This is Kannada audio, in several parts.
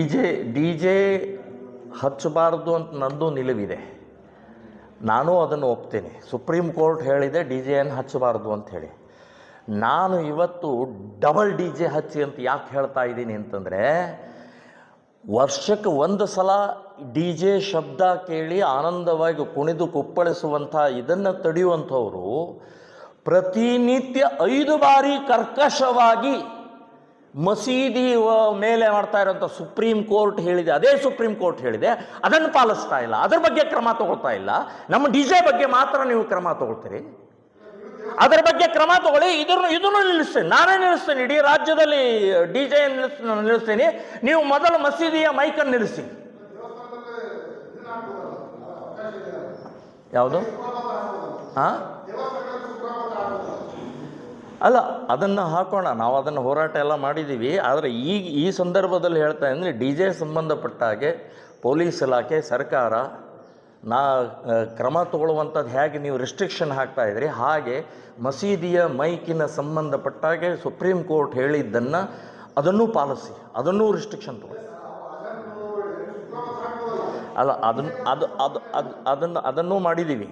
ಡಿ ಜೆ ಡಿ ಜೆ ಹಚ್ಚಬಾರ್ದು ಅಂತ ನಂದು ನಿಲುವಿದೆ. ನಾನು ಅದನ್ನು ಒಪ್ತೇನೆ. ಸುಪ್ರೀಂ ಕೋರ್ಟ್ ಹೇಳಿದೆ ಡಿ ಜೆಯನ್ನು ಹಚ್ಚಬಾರ್ದು ಅಂತ ಹೇಳಿ. ನಾನು ಇವತ್ತು ಡಬಲ್ ಡಿ ಜೆ ಹಚ್ಚಿ ಅಂತ ಯಾಕೆ ಹೇಳ್ತಾ ಇದ್ದೀನಿ ಅಂತಂದರೆ, ವರ್ಷಕ್ಕೆ ಒಂದು ಸಲ ಡಿ ಜೆ ಶಬ್ದ ಕೇಳಿ ಆನಂದವಾಗಿ ಕುಣಿದು ಕುಪ್ಪಳಿಸುವಂಥ ಇದನ್ನು ತಡೆಯುವಂಥವರು ಪ್ರತಿನಿತ್ಯ ಐದು ಬಾರಿ ಕರ್ಕಶವಾಗಿ ಮಸೀದಿ ಮೇಲೆ ಮಾಡ್ತಾ ಇರೋಂಥ ಸುಪ್ರೀಂ ಕೋರ್ಟ್ ಹೇಳಿದೆ, ಅದೇ ಸುಪ್ರೀಂ ಕೋರ್ಟ್ ಹೇಳಿದೆ, ಅದನ್ನು ಪಾಲಿಸ್ತಾ ಇಲ್ಲ, ಅದ್ರ ಬಗ್ಗೆ ಕ್ರಮ ತಗೊಳ್ತಾ ಇಲ್ಲ. ನಮ್ಮ ಡಿ ಜೆ ಬಗ್ಗೆ ಮಾತ್ರ ನೀವು ಕ್ರಮ ತಗೊಳ್ತೀರಿ. ಅದರ ಬಗ್ಗೆ ಕ್ರಮ ತಗೊಳ್ಳಿ, ಇದನ್ನು ಇದನ್ನು ನಿಲ್ಲಿಸ್ತೇನೆ, ನಾನೇ ನಿಲ್ಲಿಸ್ತೇನೆ, ಇಡೀ ರಾಜ್ಯದಲ್ಲಿ ಡಿ ಜೆ ನಿಲ್ಲಿಸ್ತೇನೆ. ನೀವು ಮೊದಲು ಮಸೀದಿಯ ಮೈಕನ್ನು ನಿಲ್ಲಿಸಿ. ಯಾವುದು? ಹಾಂ ಅಲ್ಲ, ಅದನ್ನು ಹಾಕೋಣ. ನಾವು ಅದನ್ನು ಹೋರಾಟ ಎಲ್ಲ ಮಾಡಿದ್ದೀವಿ ಆದರೆ ಈಗ ಈ ಸಂದರ್ಭದಲ್ಲಿ ಹೇಳ್ತಾ ಅಂದರೆ ಡಿ ಜೆ ಸಂಬಂಧಪಟ್ಟ ಹಾಗೆ ಪೊಲೀಸ್ ಇಲಾಖೆ, ಸರ್ಕಾರ ನಾ ಕ್ರಮ ತಗೊಳ್ಳುವಂಥದ್ದು ಹೇಗೆ ನೀವು ರಿಸ್ಟ್ರಿಕ್ಷನ್ ಹಾಕ್ತಾ ಇದ್ರಿ, ಹಾಗೆ ಮಸೀದಿಯ ಮೈಕಿನ ಸಂಬಂಧಪಟ್ಟ ಹಾಗೆ ಸುಪ್ರೀಂ ಕೋರ್ಟ್ ಹೇಳಿದ್ದನ್ನು ಅದನ್ನೂ ಪಾಲಿಸಿ, ಅದನ್ನೂ ರಿಸ್ಟ್ರಿಕ್ಷನ್ ತಗೊಳ್ಳಿ. ಅಲ್ಲ ಅದನ್ನು ಅದು ಅದು ಅದು, ಅದನ್ನು, ಅದನ್ನೂ ಮಾಡಿದ್ದೀವಿ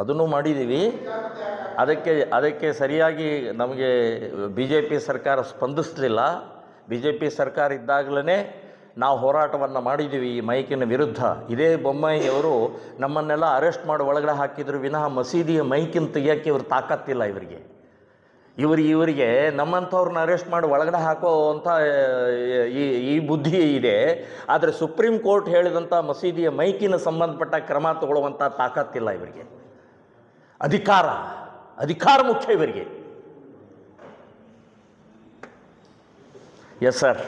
ಅದನ್ನೂ ಮಾಡಿದ್ದೀವಿ ಅದಕ್ಕೆ ಅದಕ್ಕೆ ಸರಿಯಾಗಿ ನಮಗೆ ಬಿ ಜೆ ಪಿ ಸರ್ಕಾರ ಸ್ಪಂದಿಸಲಿಲ್ಲ. ಬಿ ಜೆ ಪಿ ಸರ್ಕಾರ ಇದ್ದಾಗಲೇ ನಾವು ಹೋರಾಟವನ್ನು ಮಾಡಿದ್ದೀವಿ ಈ ಮೈಕಿನ ವಿರುದ್ಧ. ಇದೇ ಬೊಮ್ಮಾಯಿಯವರು ನಮ್ಮನ್ನೆಲ್ಲ ಅರೆಸ್ಟ್ ಮಾಡಿ ಒಳಗಡೆ ಹಾಕಿದ್ರು ವಿನಃ ಮಸೀದಿಯ ಮೈಕಿನ ತೆಗಿಯೋಕ್ಕೆ ಇವ್ರು ತಾಕತ್ತಿಲ್ಲ ಇವರಿಗೆ. ಇವರು, ಇವರಿಗೆ ನಮ್ಮಂಥವ್ರನ್ನ ಅರೆಸ್ಟ್ ಮಾಡಿ ಒಳಗಡೆ ಹಾಕೋ ಅಂತ ಈ ಈ ಬುದ್ಧಿ ಇದೆ. ಆದರೆ ಸುಪ್ರೀಂ ಕೋರ್ಟ್ ಹೇಳಿದಂಥ ಮಸೀದಿಯ ಮೈಕಿನ ಸಂಬಂಧಪಟ್ಟ ಕ್ರಮ ತಗೊಳ್ಳುವಂಥ ತಾಕತ್ತಿಲ್ಲ ಇವರಿಗೆ. ಅಧಿಕಾರ. ಅಧಿಕಾರ ಮುಖ್ಯ ಇವರಿಗೆ. Yes sir